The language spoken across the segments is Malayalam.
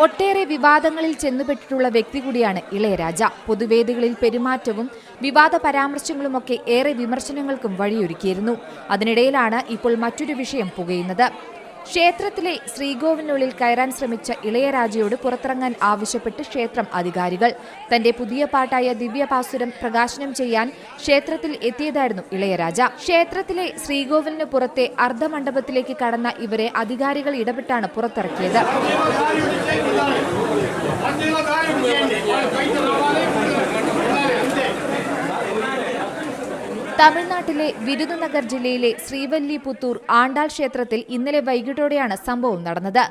ഒട്ടേറെ വിവാദങ്ങളിൽ ചെന്നുപെട്ടിട്ടുള്ള വ്യക്തി കൂടിയാണ് ഇളയരാജ. പൊതുവേദികളിൽ പെരുമാറ്റവും വിവാദ പരാമർശങ്ങളുമൊക്കെ ഏറെ വിമർശനങ്ങൾക്കും വഴിയൊരുക്കിയിരുന്നു. അതിനിടയിലാണ് ഇപ്പോൾ മറ്റൊരു വിഷയം പുകയുന്നത്. ക്ഷേത്രത്തിലെ ശ്രീകോവിനുള്ളിൽ കയറാൻ ശ്രമിച്ച ഇളയരാജയോട് പുറത്തിറങ്ങാൻ ആവശ്യപ്പെട്ട് ക്ഷേത്രം അധികാരികൾ. തന്റെ പുതിയ പാട്ടായ ദിവ്യപാസുരം പ്രകാശനം ചെയ്യാൻ ക്ഷേത്രത്തിൽ എത്തിയതായിരുന്നു ഇളയരാജ. ക്ഷേത്രത്തിലെ ശ്രീകോവിലിന് പുറത്തെ അർദ്ധമണ്ഡപത്തിലേക്ക് കടന്ന ഇവരെ അധികാരികൾ ഇടപെട്ടാണ് പുറത്തിറക്കിയത്. തമിഴ്നാട്ടിലെ വിരുദനഗർ ജില്ലയിലെ ശ്രീവല്ലി പുത്തൂർ ആണ്ടാൾ ക്ഷേത്രത്തിൽ ഇന്നലെ വൈകിട്ടോടെയാണ് സംഭവം നടന്നത്.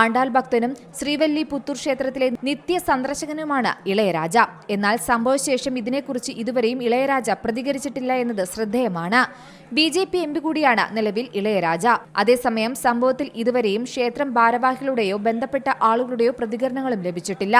ആണ്ടാൾ ഭക്തനും ശ്രീവല്ലി പുത്തൂർ ക്ഷേത്രത്തിലെ നിത്യ സന്ദർശകനുമാണ് ഇളയരാജ. എന്നാൽ സംഭവശേഷം ഇതിനെക്കുറിച്ച് ഇതുവരെയും ഇളയരാജ പ്രതികരിച്ചിട്ടില്ല എന്നത് ശ്രദ്ധേയമാണ്. B J P M P കൂടിയാണ് നിലവിൽ ഇളയരാജ അതേസമയം സംഭവത്തിൽ ഇതുവരെയും ക്ഷേത്രം ഭാരവാഹികളുടെയോ ബന്ധപ്പെട്ട ആളുകളുടെയോ പ്രതികരണങ്ങളും ലഭിച്ചിട്ടില്ല.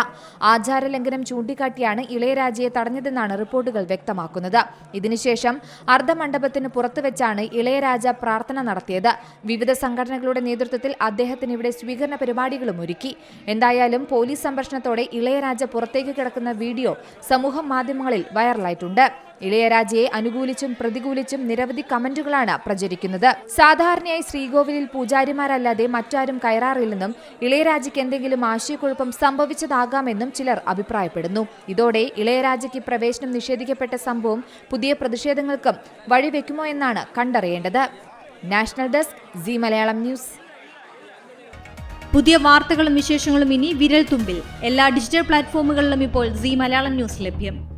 ആചാരലംഘനം ചൂണ്ടിക്കാട്ടിയാണ് ഇളയരാജയെ തടഞ്ഞതെന്നാണ് റിപ്പോർട്ടുകൾ വ്യക്തമാക്കുന്നത്. ഇതിനുശേഷം അർദ്ധമണ്ഡപത്തിന് പുറത്തുവെച്ചാണ് ഇളയരാജ പ്രാർത്ഥന നടത്തിയത്. വിവിധ സംഘടനകളുടെ നേതൃത്വത്തിൽ അദ്ദേഹത്തിന് ഇവിടെ സ്വീകരണ പരിപാടികളും ഒരുക്കി. എന്തായാലും പോലീസ് സംരക്ഷണത്തോടെ ഇളയരാജ പുറത്തേക്ക് കിടക്കുന്ന വീഡിയോ സമൂഹ മാധ്യമങ്ങളിൽ വൈറലായിട്ടുണ്ട്. ഇളയരാജയെ അനുകൂലിച്ചും പ്രതികൂലിച്ചും നിരവധി കമന്റുകളാണ് പ്രചരിക്കുന്നത്. സാധാരണയായി ശ്രീകോവിലിൽ പൂജാരിമാരല്ലാതെ മറ്റാരും കയറാറില്ലെന്നും ഇളയരാജയ്ക്ക് എന്തെങ്കിലും ആശയക്കുഴപ്പം സംഭവിച്ചതാകാമെന്നും ചിലർ അഭിപ്രായപ്പെടുന്നു. ഇതോടെ ഇളയരാജയ്ക്ക് പ്രവേശനം നിഷേധിക്കപ്പെട്ട സംഭവം പുതിയ പ്രതിഷേധങ്ങൾക്കും വഴിവെക്കുമോ എന്നാണ് കണ്ടറിയേണ്ടത്. National desk G Malayalam news. പുതിയ വാർത്തകളും വിശേഷങ്ങളും ഇനി വിരൽ തുമ്പിൽ എല്ലാ ഡിജിറ്റൽ പ്ലാറ്റ്ഫോമുകളിലും ഇപ്പോൾ സി മലയാളം ന്യൂസ് ലഭ്യം.